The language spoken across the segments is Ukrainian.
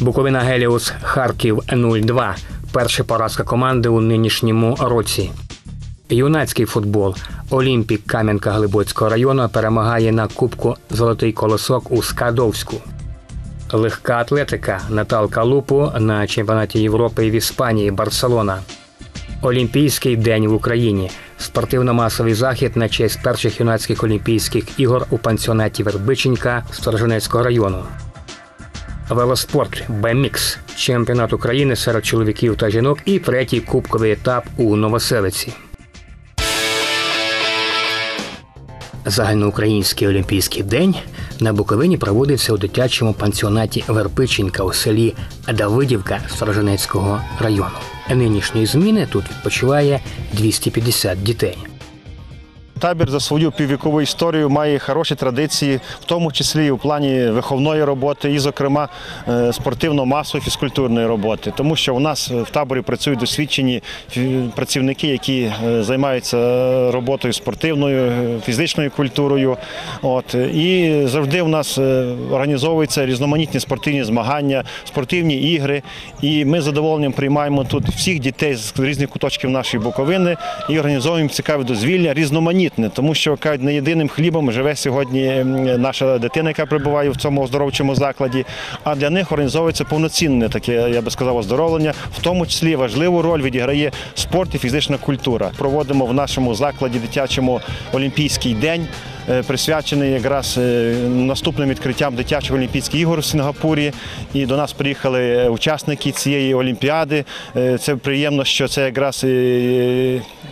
Буковина Геліус Харків 0-2. Перша поразка команди у нинішньому році. Юнацький футбол. Олімпік Кам'янка Глибоцького району перемагає на Кубку Золотий колосок у Скадовську. Легка атлетика Наталка Лупу на чемпіонаті Європи в Іспанії Барселона. Олімпійський день в Україні. Спортивно-масовий захід на честь перших юнацьких олімпійських ігор у пансіонаті Вербиченька Сторожинецького району. Велоспорт Бемікс, чемпіонат України серед чоловіків та жінок і третій кубковий етап у Новоселиці. Загальноукраїнський олімпійський день на Буковині проводиться у дитячому пансіонаті Верпиченька у селі Давидівка Сторожинецького району. Нинішньої зміни тут відпочиває 250 дітей. Табір за свою піввікову історію має хороші традиції, в тому числі і у плані виховної роботи, і, зокрема, е, спортивно-масової фізкультурної роботи. Тому що у нас в таборі працюють досвідчені працівники, які е, займаються роботою спортивною, е, фізичною культурою. От і завжди у нас е, організовуються різноманітні спортивні змагання, спортивні ігри. І ми з задоволенням приймаємо тут всіх дітей з різних куточків нашої Буковини і організовуємо цікаве дозвілля, різноманітне, тому що кажуть, не єдиним хлібом живе сьогодні наша дитина, яка перебуває в цьому оздоровчому закладі. А для них організовується повноцінне таке, я би сказав, оздоровлення. В тому числі важливу роль відіграє спорт і фізична культура. Проводимо в нашому закладі дитячому Олімпійський день. Е, Присвячений якраз е, наступним відкриттям дитячих олімпійських ігор в Сінгапурі. І до нас приїхали е, учасники цієї олімпіади. Це приємно, що це якраз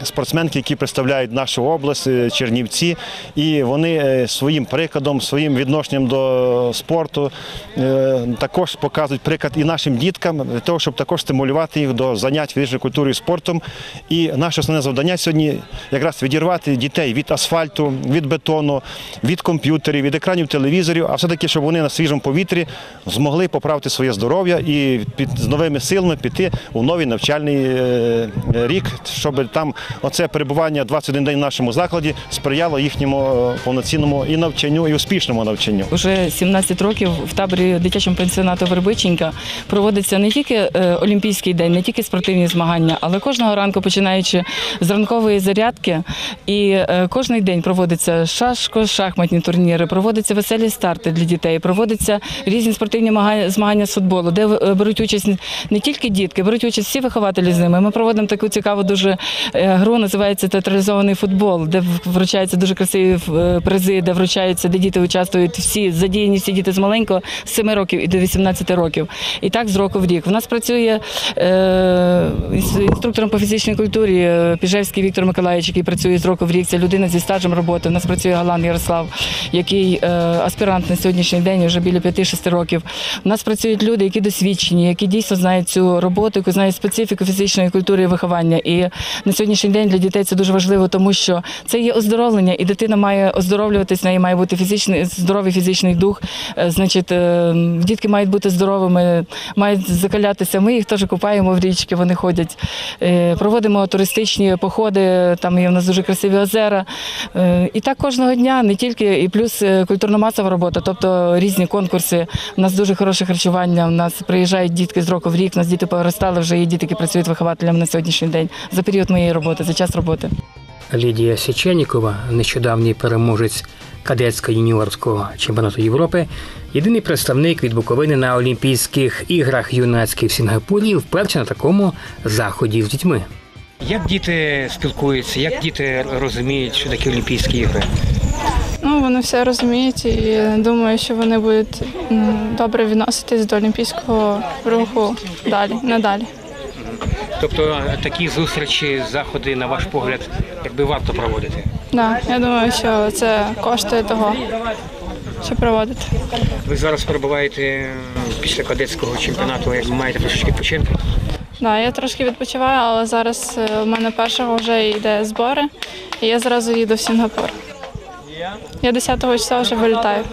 спортсменки, які представляють нашу область, Чернівці, і вони своїм прикладом, своїм відношенням до спорту також показують приклад і нашим діткам для того, щоб також стимулювати їх до занять фізичною культурою і спортом. І наше основне завдання сьогодні якраз відірвати дітей від асфальту, від бетону, від комп'ютерів, від екранів телевізорів, а все-таки, щоб вони на свіжому повітрі змогли поправити своє здоров'я і під з новими силами піти у новий навчальний е, рік, щоб там оце перебування 21 день в нашому закладі сприяло їхньому е, повноцінному і навчанню, і успішному навчанню. Уже 17 років в таборі дитячому пансіонату Вербиченька проводиться не тільки е, Олімпійський день, не тільки спортивні змагання, але кожного ранку, починаючи з ранкової зарядки, і е, кожний день проводиться шашко, шахматні турніри, проводяться веселі старти для дітей, проводяться різні спортивні змагання з футболу, де е, беруть участь не тільки дітки, беруть участь всі вихователі з ними. Ми проводимо таку цікаву дуже е, гру, називається театралізований футбол, де вручаються дуже красиві е, призи, де вручаються, де діти участвують всі, задіяні всі діти з маленького, з 7 років і до 18 років. І так з року в рік. У нас працює е, інструктором по фізичній культурі Піжевський Віктор Миколаївич, який працює з року в рік. Це людина зі стажем роботи. У нас працює Галан Ярослав, який е, аспірант на сьогоднішній день, вже біля 5-6 років. У нас працюють люди, які досвідчені, які дійсно знають цю роботу, які знають специфіку фізичної культури і виховання. І на сьогоднішній день для дітей це дуже важливо, тому що це є оздоровлення, і дитина має оздоровлюватись, неї має бути фізичний здоровий фізичний дух. Е, Значить, е, дітки мають бути здоровими, мають закалятися. Ми їх теж купаємо в річки, вони ходять. Проводимо туристичні походи, там є в нас дуже красиві озера. І так кожного дня, не тільки і плюс е, культурно-масова робота, тобто різні конкурси. У нас дуже хороше харчування. У нас приїжджають дітки з року в рік. У нас діти повиростали, вже є діти, які працюють вихователями на сьогоднішній день за період моєї роботи, за час роботи. Лідія Січенікова, нещодавній переможець кадетського юніорського чемпіонату Європи, єдиний представник від Буковини на Олімпійських іграх юнацьких в Сінгапурі, вперше на такому заході з дітьми. Як діти спілкуються, як діти розуміють, що таке Олімпійські ігри? Ну, вони все розуміють і думаю, що вони будуть добре відноситись до олімпійського руху далі, надалі. Тобто такі зустрічі, заходи, на ваш погляд, якби варто проводити. Да, я думаю, що це коштує того, що проводити. Ви зараз перебуваєте після кадетського чемпіонату, як маєте трошечки відпочинку. Да, я трошки відпочиваю, але зараз е, у мене першого вже йде збори, і я зразу їду в Сінгапур. Я 10-го числа вже вилітаю.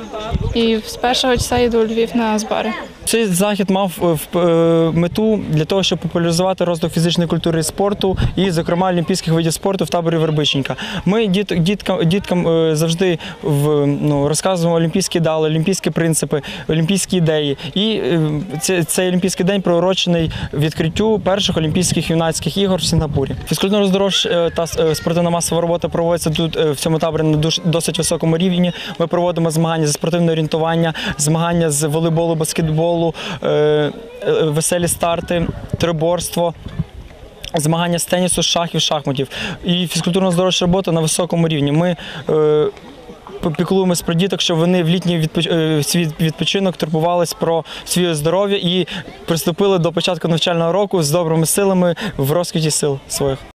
І з першого числа йду у Львів на збори. Цей захід мав е, е, мету для того, щоб популяризувати розвиток фізичної культури і спорту, і, зокрема, олімпійських видів спорту в таборі Вербиченька. Ми діт, діткам, діткам е, завжди в, ну, розказуємо олімпійські ідеали, олімпійські принципи, олімпійські ідеї. І е, це- цей олімпійський день приурочений відкриттю перших олімпійських юнацьких ігор в Сінгапурі. Фізкультурно-здорож е, та спортивна масова робота проводиться тут в цьому таборі на досить високому рівні. Ми проводимо змагання зі спортивного орієнтування, змагання з волейболу, баскетболу, е, е, веселі старти, триборство. Змагання з тенісу, шахів, шахматів і фізкультурно-здоровча робота на високому рівні. Ми е, про діток, щоб вони в літній відпоч... е, відпочинок турбувались про своє здоров'я і приступили до початку навчального року з добрими силами в розквіті сил своїх.